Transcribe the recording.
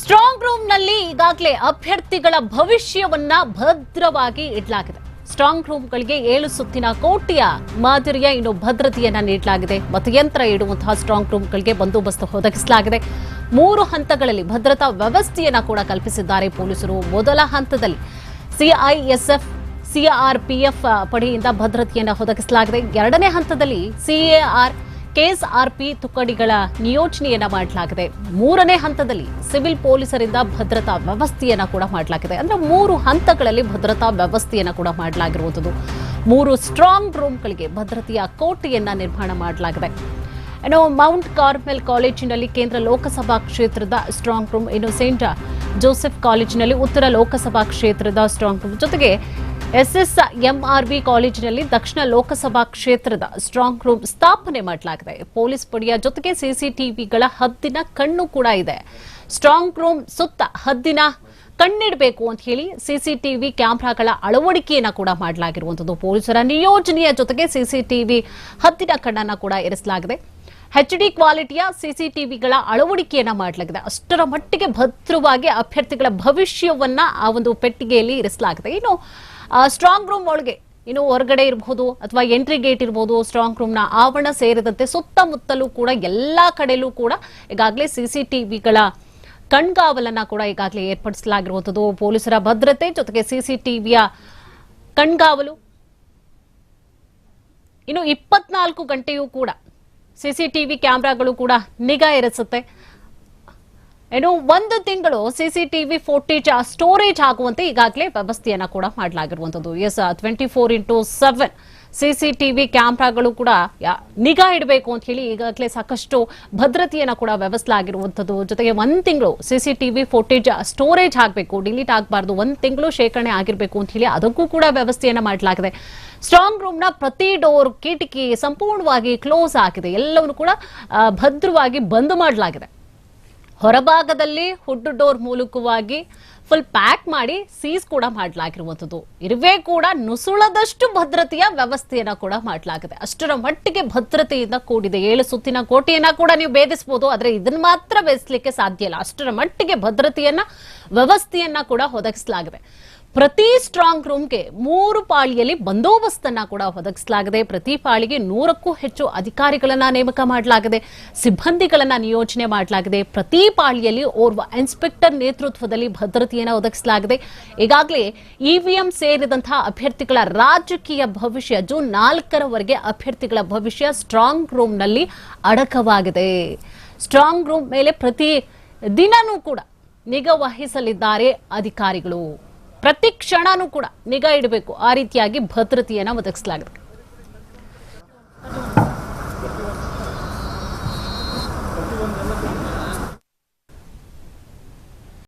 Strong ರೂಮ್ನಲ್ಲಿ ಈಗಾಗಲೇ ಅಭ್ಯರ್ಥಿಗಳ ಭವಿಷ್ಯವನ್ನ ಭದ್ರವಾಗಿ ಇಡಲಾಗಿದೆ. ಸ್ಟ್ರಾಂಗ್ ರೂಮ್ಗಳಿಗೆ ಏಳು ಸುತ್ತಿನ ಕೋಟಿಯ ಮಾದರಿಯ ಇನ್ನು ಭದ್ರತೆಯನ್ನ ನೀಡಲಾಗಿದೆ. ಮತಯಂತ್ರ ಇಡುವಂತಹ ಸ್ಟ್ರಾಂಗ್ ರೂಮ್ಗಳಿಗೆ ಬಂದೋಬಸ್ತ್ ಒದಗಿಸಲಾಗಿದೆ. ಮೂರು ಹಂತಗಳಲ್ಲಿ ಭದ್ರತಾ ವ್ಯವಸ್ಥೆಯನ್ನ ಕೂಡ ಕಲ್ಪಿಸಿದ್ದಾರೆ ಪೊಲೀಸರು. ಮೊದಲ ಹಂತದಲ್ಲಿ ಸಿಐಎಸ್ಎಫ್, ಸಿಆರ್ಪಿಎಫ್ ಪಡೆಯಿಂದ ಭದ್ರತೆಯನ್ನು ಒದಗಿಸಲಾಗಿದೆ. ಎರಡನೇ ಹಂತದಲ್ಲಿ ಸಿಎಆರ್ ಕೆಎಸ್ಆರ್ಪಿ ತುಕಡಿಗಳ ನಿಯೋಜನೆಯನ್ನ ಮಾಡಲಾಗಿದೆ. ಮೂರನೇ ಹಂತದಲ್ಲಿ ಸಿವಿಲ್ ಪೊಲೀಸರಿಂದ ಭದ್ರತಾ ವ್ಯವಸ್ಥೆಯನ್ನ ಕೂಡ ಮಾಡಲಾಗಿದೆ. ಅಂದ್ರೆ ಮೂರು ಹಂತಗಳಲ್ಲಿ ಭದ್ರತಾ ವ್ಯವಸ್ಥೆಯನ್ನ ಕೂಡ ಮಾಡಲಾಗಿರುವುದು ಮೂರು ಸ್ಟ್ರಾಂಗ್ ರೂಮ್ಗಳಿಗೆ ಭದ್ರತೆಯ ಕೋಟೆಯನ್ನ ನಿರ್ಮಾಣ ಮಾಡಲಾಗಿದೆ. ಇನ್ನು ಮೌಂಟ್ ಕಾರ್ಮೆಲ್ ಕಾಲೇಜಿನಲ್ಲಿ ಕೇಂದ್ರ ಲೋಕಸಭಾ ಕ್ಷೇತ್ರದ ಸ್ಟ್ರಾಂಗ್ ರೂಮ್ ಇನ್ನು ಸೇಂಟ್ ಜೋಸೆಫ್ ಕಾಲೇಜಿನಲ್ಲಿ ಉತ್ತರ ಲೋಕಸಭಾ ಕ್ಷೇತ್ರದ ಸ್ಟ್ರಾಂಗ್ ರೂಮ್ ಜೊತೆಗೆ ಎಸ್ಎಸ್ ಎಂಆರ್ಬಿ ಕಾಲೇಜಿನಲ್ಲಿ ದಕ್ಷಿಣ ಲೋಕಸಭಾ ಕ್ಷೇತ್ರದ ಸ್ಟ್ರಾಂಗ್ ರೂಮ್ ಸ್ಥಾಪನೆ ಮಾಡಲಾಗಿದೆ. ಪೊಲೀಸ್ ಪಡೆಯ ಜೊತೆಗೆ ಸಿಸಿಟಿವಿಗಳ ಹದ್ದಿನ ಕಣ್ಣು ಕೂಡ ಇದೆ. ಸ್ಟ್ರಾಂಗ್ ರೂಮ್ ಸುತ್ತ ಹದ್ದಿನ ಕಣ್ಣಿಡಬೇಕು ಅಂತ ಹೇಳಿ ಸಿಸಿಟಿವಿ ಕ್ಯಾಮ್ರಾಗಳ ಅಳವಡಿಕೆಯನ್ನು ಕೂಡ ಮಾಡಲಾಗಿರುವಂತದ್ದು ಪೊಲೀಸರ ನಿಯೋಜನೆಯ ಜೊತೆಗೆ ಸಿಸಿಟಿವಿ ಹದ್ದಿನ ಕಣ್ಣನ್ನು ಕೂಡ ಇರಿಸಲಾಗಿದೆ. ಎಚ್ ಡಿ ಕ್ವಾಲಿಟಿಯ ಸಿಸಿಟಿವಿಗಳ ಅಳವಡಿಕೆಯನ್ನ ಮಾಡಲಾಗಿದೆ. ಅಷ್ಟರ ಮಟ್ಟಿಗೆ ಭದ್ರವಾಗಿ ಅಭ್ಯರ್ಥಿಗಳ ಭವಿಷ್ಯವನ್ನ ಆ ಒಂದು ಪೆಟ್ಟಿಗೆಯಲ್ಲಿ ಇರಿಸಲಾಗಿದೆ. ಇನ್ನು ಸ್ಟ್ರಾಂಗ್ ರೂಮ್ ಒಳಗೆ ಇನ್ನು ಹೊರಗಡೆ ಇರಬಹುದು ಅಥವಾ ಎಂಟ್ರಿ ಗೇಟ್ ಇರಬಹುದು ಸ್ಟ್ರಾಂಗ್ ರೂಮ್ನ ಆವರಣ ಸೇರಿದಂತೆ ಸುತ್ತಮುತ್ತಲೂ ಕೂಡ ಎಲ್ಲಾ ಕಡೆಯಲ್ಲೂ ಕೂಡ ಈಗಾಗಲೇ ಸಿಸಿಟಿವಿಗಳ ಕಣ್ಗಾವಲನ್ನ ಕೂಡ ಈಗಾಗಲೇ ಏರ್ಪಡಿಸಲಾಗಿರುವಂಥದ್ದು. ಪೊಲೀಸರ ಭದ್ರತೆ ಜೊತೆಗೆ ಸಿಸಿಟಿವಿಯ ಕಣ್ಗಾವಲು ಇನ್ನು ಇಪ್ಪತ್ನಾಲ್ಕು ಗಂಟೆಯೂ ಕೂಡ ಸಿಸಿಟಿವಿ ಕ್ಯಾಮ್ರಾಗಳು ಕೂಡ ನಿಗಾ ಇರಿಸುತ್ತೆ. ಇನ್ನು ಒಂದು ತಿಂಗಳು ಸಿಸಿಟಿವಿ ಫೋಟೇಜ್ ಸ್ಟೋರೇಜ್ ಆಗುವಂತೆ ಈಗಾಗಲೇ ವ್ಯವಸ್ಥೆಯನ್ನ ಕೂಡ ಮಾಡಲಾಗಿರುವಂತದ್ದು S twenty four into seven CCTV ಕ್ಯಾಮ್ರಾಗಳು ಕೂಡ ನಿಗಾ ಇಡಬೇಕು ಅಂತ ಹೇಳಿ ಈಗಾಗಲೇ ಸಾಕಷ್ಟು ಭದ್ರತೆಯನ್ನು ಕೂಡ ವ್ಯವಸ್ಥೆಲಾಗಿರುವಂಥದ್ದು. ಜೊತೆಗೆ ಒಂದು ತಿಂಗಳು ಸಿಸಿಟಿವಿ ಫೋಟೇಜ್ ಸ್ಟೋರೇಜ್ ಆಗಬೇಕು, ಡಿಲೀಟ್ ಆಗಬಾರ್ದು, ಒಂದು ತಿಂಗಳು ಶೇಖರಣೆ ಆಗಿರಬೇಕು ಅಂತ ಹೇಳಿ ಅದಕ್ಕೂ ಕೂಡ ವ್ಯವಸ್ಥೆಯನ್ನು ಮಾಡಲಾಗಿದೆ. ಸ್ಟ್ರಾಂಗ್ ರೂಮ್ನ ಪ್ರತಿ ಡೋರ್ ಕಿಟಕಿ ಸಂಪೂರ್ಣವಾಗಿ ಕ್ಲೋಸ್ ಆಗಿದೆ. ಎಲ್ಲವನ್ನು ಕೂಡ ಭದ್ರವಾಗಿ ಬಂದ್ ಮಾಡಲಾಗಿದೆ. ಹೊರಭಾಗದಲ್ಲಿ ಹುಡ್ ಡೋರ್ ಮೂಲಕವಾಗಿ ಫುಲ್ ಪ್ಯಾಕ್ ಮಾಡಿ ಸೀಸ್ ಕೂಡ ಮಾಡಲಾಗಿರುವಂಥದ್ದು. ಇರುವೆ ಕೂಡ ನುಸುಳದಷ್ಟು ಭದ್ರತೆಯ ವ್ಯವಸ್ಥೆಯನ್ನ ಕೂಡ ಮಾಡಲಾಗಿದೆ. ಅಷ್ಟರ ಮಟ್ಟಿಗೆ ಭದ್ರತೆಯಿಂದ ಕೂಡಿದೆ. ಏಳು ಸುತ್ತಿನ ಕೋಟೆಯನ್ನ ಕೂಡ ನೀವು ಭೇದಿಸಬಹುದು ಆದರೆ ಇದನ್ನ ಮಾತ್ರ ಬೇಯಿಸ್ಲಿಕ್ಕೆ ಸಾಧ್ಯ ಇಲ್ಲ. ಅಷ್ಟರ ಮಟ್ಟಿಗೆ ಭದ್ರತೆಯನ್ನ, ವ್ಯವಸ್ಥೆಯನ್ನ ಕೂಡ ಒದಗಿಸಲಾಗಿದೆ. ಪ್ರತಿ ಸ್ಟ್ರಾಂಗ್ ರೂಮ್ಗೆ ಮೂರು ಪಾಳಿಯಲ್ಲಿ ಬಂದೋಬಸ್ತನ್ನ ಕೂಡ ಒದಗಿಸಲಾಗಿದೆ. ಪ್ರತಿ ಪಾಳಿಗೆ ನೂರಕ್ಕೂ ಹೆಚ್ಚು ಅಧಿಕಾರಿಗಳನ್ನ ನೇಮಕ ಮಾಡಲಾಗಿದೆ. ಸಿಬ್ಬಂದಿಗಳನ್ನ ನಿಯೋಜನೆ ಮಾಡಲಾಗಿದೆ. ಪ್ರತಿ ಪಾಳಿಯಲ್ಲಿ ಓರ್ವ ಇನ್ಸ್ಪೆಕ್ಟರ್ ನೇತೃತ್ವದಲ್ಲಿ ಭದ್ರತೆಯನ್ನು ಒದಗಿಸಲಾಗಿದೆ. ಈಗಾಗಲೇ ಇವಿಎಂ ಸೇರಿದಂತಹ ಅಭ್ಯರ್ಥಿಗಳ ರಾಜಕೀಯ ಭವಿಷ್ಯ ಜೂನ್ ನಾಲ್ಕರವರೆಗೆ ಅಭ್ಯರ್ಥಿಗಳ ಭವಿಷ್ಯ ಸ್ಟ್ರಾಂಗ್ ರೂಮ್ನಲ್ಲಿ ಅಡಕವಾಗಿದೆ. ಸ್ಟ್ರಾಂಗ್ ರೂಮ್ ಮೇಲೆ ಪ್ರತಿ ದಿನನೂ ಕೂಡ ನಿಗಾ ವಹಿಸಲಿದ್ದಾರೆ ಅಧಿಕಾರಿಗಳು. ಪ್ರತಿ ಕ್ಷಣನೂ ಕೂಡ ನಿಗಾ ಇಡಬೇಕು. ಆ ರೀತಿಯಾಗಿ ಭದ್ರತೆಯನ್ನ ಒದಗಿಸಲಾಗಿದೆ.